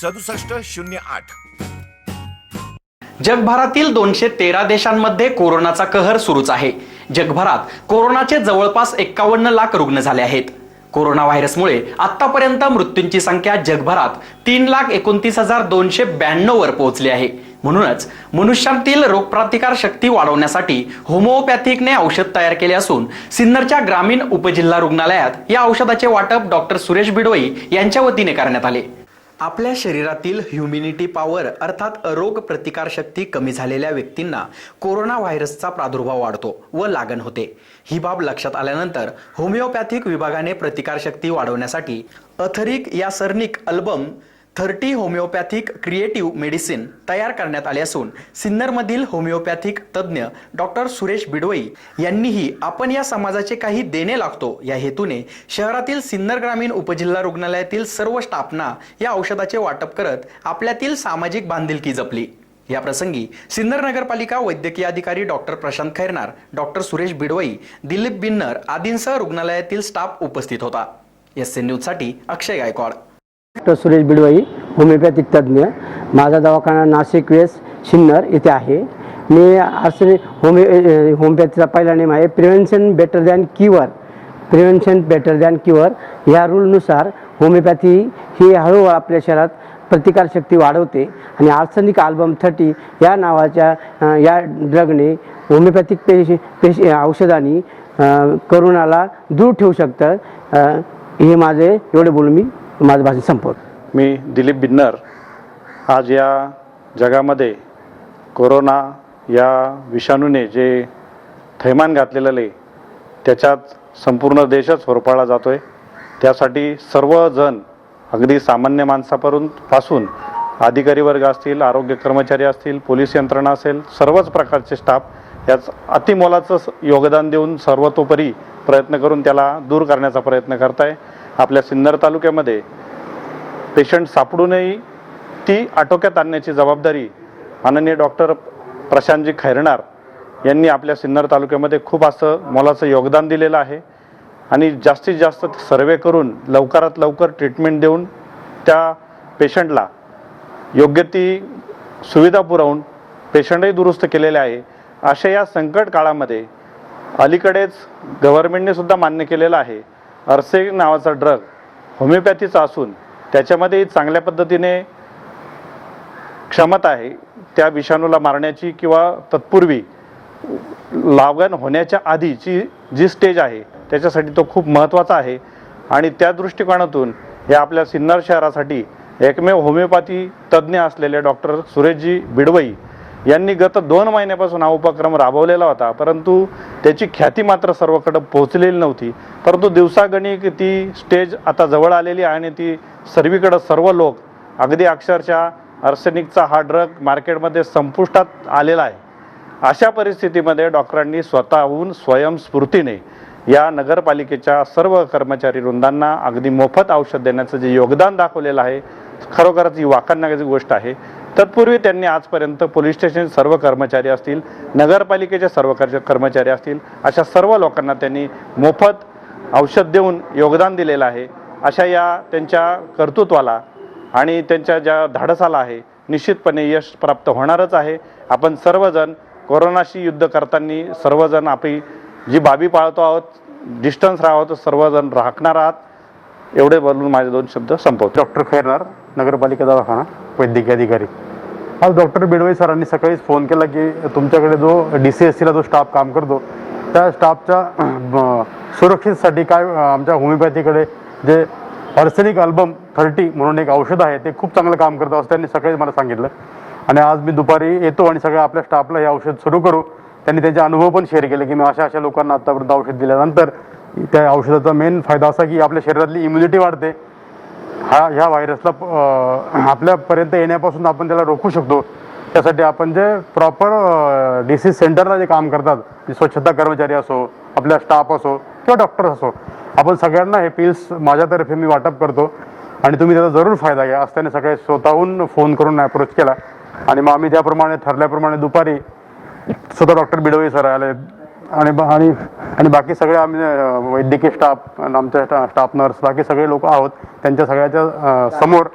सदुसष्ट शून्य आठ. जगभरातील दोनशे तेरा देशांमध्ये कोरोनाचा कहर सुरूच आहे. जगभरात कोरोनाचे जवळपास एक्कावन्न लाख रुग्ण झाले आहेत. कोरोना व्हायरसमुळे आतापर्यंत मृत्यूंची संख्या जगभरात तीन लाख एकोणतीस हजार दोनशे ब्याण्णव वर पोहोचली आहे. म्हणूनच मनुष्यातील रोगप्रतिकार शक्ती वाढवण्यासाठी होमिओपॅथिकने औषध तयार केले असून सिन्नरच्या ग्रामीण उपजिल्हा रुग्णालयात या औषधाचे वाटप डॉक्टर सुरेश बिडोई यांच्या वतीने करण्यात आले. आपल्या शरीरातील ह्युमिनिटी पॉवर अर्थात रोग प्रतिकार शक्ती कमी झालेल्या व्यक्तींना कोरोना व्हायरसचा प्रादुर्भाव वाढतो व लागण होते. ही बाब लक्षात आल्यानंतर होमिओपॅथिक विभागाने प्रतिकारशक्ती वाढवण्यासाठी अथरिक या सर्निक album thirty homeopathic creative medicine तयार करण्यात आले असून सिन्नरमधील होमिओपॅथिक तज्ज्ञ डॉक्टर सुरेश बिडवई यांनीही आपण या समाजाचे काही देणे लागतो या हेतूने शहरातील सिन्नर ग्रामीण उपजिल्हा रुग्णालयातील सर्व स्टाफना या औषधाचे वाटप करत आपल्यातील सामाजिक बांधिलकी जपली. या प्रसंगी सिन्नर नगरपालिका वैद्यकीय अधिकारी डॉक्टर प्रशांत खैरनार डॉक्टर सुरेश बिडवई दिलीप बिन्नर आदींसह रुग्णालयातील स्टाफ उपस्थित होता. एस एन न्यूजसाठी अक्षय गायकवाड. डॉक्टर सुरेश बिडवाई होमिओपॅथिक तज्ज्ञ. माझा दवाखाना नाशिक वेस सिन्नर इथे आहे. मी असे होमिओ होमिओपॅथीचा पहिला नेम आहे prevention better than cure prevention better than cure ह्या रूलनुसार होमिओपॅथी ही हळूहळू आपल्या शरीरात प्रतिकारशक्ती वाढवते आणि आर्सनिक आल्बम थर्टी या नावाच्या या ड्रगने होमिओपॅथिक पेश पेश औषधांनी करोनाला दूर ठेवू शकतं. हे माझे एवढे बोलून मी माझं भाषण संपवत. मी दिलीप बिन्नर. आज या जगामध्ये कोरोना या विषाणूने जे थैमान घातलेलं आहे त्याच्यात संपूर्ण देशच होरपाळला जातो आहे त्यासाठी सर्वजण अगदी सामान्य माणसापर्यंत पासून अधिकारी वर्ग असतील आरोग्य कर्मचारी असतील पोलीस यंत्रणा असेल सर्वच प्रकारचे स्टाफ याच अतिमोलाचं योगदान देऊन सर्वतोपरी प्रयत्न करून त्याला दूर करण्याचा प्रयत्न करत आहे आपल्या सिन्नर तालुक्यामध्ये पेशंट सापडूनही ती आटोक्यात आणण्याची जबाबदारी माननीय डॉक्टर प्रशांतजी खैरनार यांनी आपल्या सिन्नर तालुक्यामध्ये खूप असं मोलाचं योगदान दिलेलं आहे. आणि जास्तीत जास्त सर्वे करून लवकरात लवकर ट्रीटमेंट देऊन त्या पेशंटला योग्य ती सुविधा पुरवून पेशंटही दुरुस्त केलेले आहे. अशा या संकट काळामध्ये अलीकडेच गव्हर्मेंटनेसुद्धा मान्य केलेलं आहे. अर्से नावाचा ड्रग होमिओपॅथीचा असून त्याच्यामध्ये चांगल्या पद्धतीने क्षमता आहे. त्या विषाणूला मारण्याची किंवा तत्पूर्वी लागण होण्याच्या आधीची जी स्टेज आहे त्याच्यासाठी तो खूप महत्त्वाचा आहे. आणि त्या दृष्टिकोनातून या आपल्या सिन्नर शहरासाठी एकमेव होमिओपॅथी तज्ज्ञ असलेले डॉक्टर सुरेशजी बिडवई यांनी गत दोन महिन्यापासून हा उपक्रम राबवलेला होता परंतु त्याची ख्याती मात्र सर्वकडं पोहोचलेली नव्हती. परंतु दिवसागणिक ती स्टेज आता जवळ आलेली आहे आणि ती सर्वीकडं सर्व लोक अगदी अक्षरशः अर्सेनिकचा हा ड्रग मार्केटमध्ये संपुष्टात आलेला आहे. अशा परिस्थितीमध्ये डॉक्टरांनी स्वतःहून स्वयंस्फूर्तीने या नगरपालिकेच्या सर्व कर्मचारी वृंदांना अगदी मोफत औषध देण्याचं जे योगदान दाखवलेलं आहे खरोखरच ही वाखाणण्याची गोष्ट आहे. तत्पूर्वी त्यांनी आजपर्यंत पोलीस स्टेशन सर्व कर्मचारी असतील नगरपालिकेचे सर्व कर्मचारी असतील अशा सर्व लोकांना त्यांनी मोफत औषध देऊन योगदान दिलेलं आहे. अशा या त्यांच्या कर्तृत्वाला आणि त्यांच्या ज्या धाडसाला आहे निश्चितपणे यश प्राप्त होणारच आहे. आपण सर्वजण कोरोनाशी युद्ध करताना सर्वजण आपली जी बाबी पाळतो आहोत डिस्टन्स राहतो सर्वजण राखणार आहात. एवढे बोलून माझे दोन शब्द संपवतो. डॉक्टर खैरनार नगरपालिका दवाखाना वैद्यकीय अधिकारी. आज डॉक्टर बेडवई सरांनी सकाळीच फोन केला की तुमच्याकडे जो डी सी एस सीला जो स्टाफ काम करतो त्या स्टाफच्या सुरक्षेसाठी काय आमच्या होमिओपॅथीकडे जे अर्सेनिक अल्बम थर्टी म्हणून एक औषध आहे ते खूप चांगलं काम करतं असं त्यांनी सकाळीच मला सांगितलं. आणि आज मी दुपारी येतो आणि सगळ्या आपल्या स्टाफला हे औषध सुरू करू. त्यांनी त्यांचे अनुभव पण शेअर केले की मी अशा अशा लोकांना आतापर्यंत औषध दिल्यानंतर त्या औषधाचा मेन फायदा असा की आपल्या शरीरातली इम्युनिटी वाढते. हा ह्या व्हायरसला आपल्यापर्यंत येण्यापासून आपण त्याला रोखू शकतो. त्यासाठी आपण जे प्रॉपर डिसीज सेंटरला जे काम करतात जे स्वच्छता कर्मचारी असो आपला स्टाफ असो किंवा डॉक्टर असो आपण सगळ्यांना हे पिल्स माझ्यातर्फे मी वाटप करतो. आणि तुम्ही त्याचा जरूर फायदा घ्या. असं त्यांनी सगळे स्वतःहून फोन करून अप्रोच केला. आणि मग आम्ही त्याप्रमाणे ठरल्याप्रमाणे दुपारी स्वतः डॉक्टर बिडवे सर आले. आणि बा- आणि आणि बाकी सगळे आम्ही वैद्यकीय स्टाफ आणि आमच्या स्टाफ नर्स बाकी सगळे लोक आहोत. त्यांच्या सगळ्याच्या समोर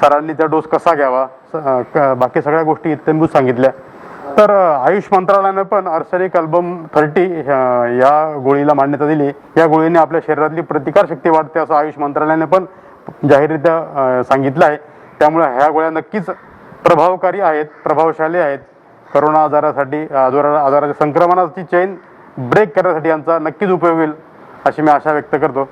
सरांनी त्या डोस कसा घ्यावा? स- क- बाकी सगळ्या गोष्टी इत्यंभूत सांगितल्या. तर आयुष मंत्रालयानं पण अर्सनिक अल्बम थर्टी या गोळीला मान्यता दिली. या गोळीने आपल्या शरीरातली प्रतिकारशक्ती वाढते असं आयुष मंत्रालयाने पण जाहीररित्या सांगितलं आहे. त्यामुळे ह्या गोळ्या नक्कीच प्रभावकारी आहेत प्रभावशाली आहेत. करोना आजारासाठी आजारा आजाराच्या संक्रमणाची चेन ब्रेक करण्यासाठी यांचा नक्कीच उपयोग होईल अशी मी आशा व्यक्त करतो.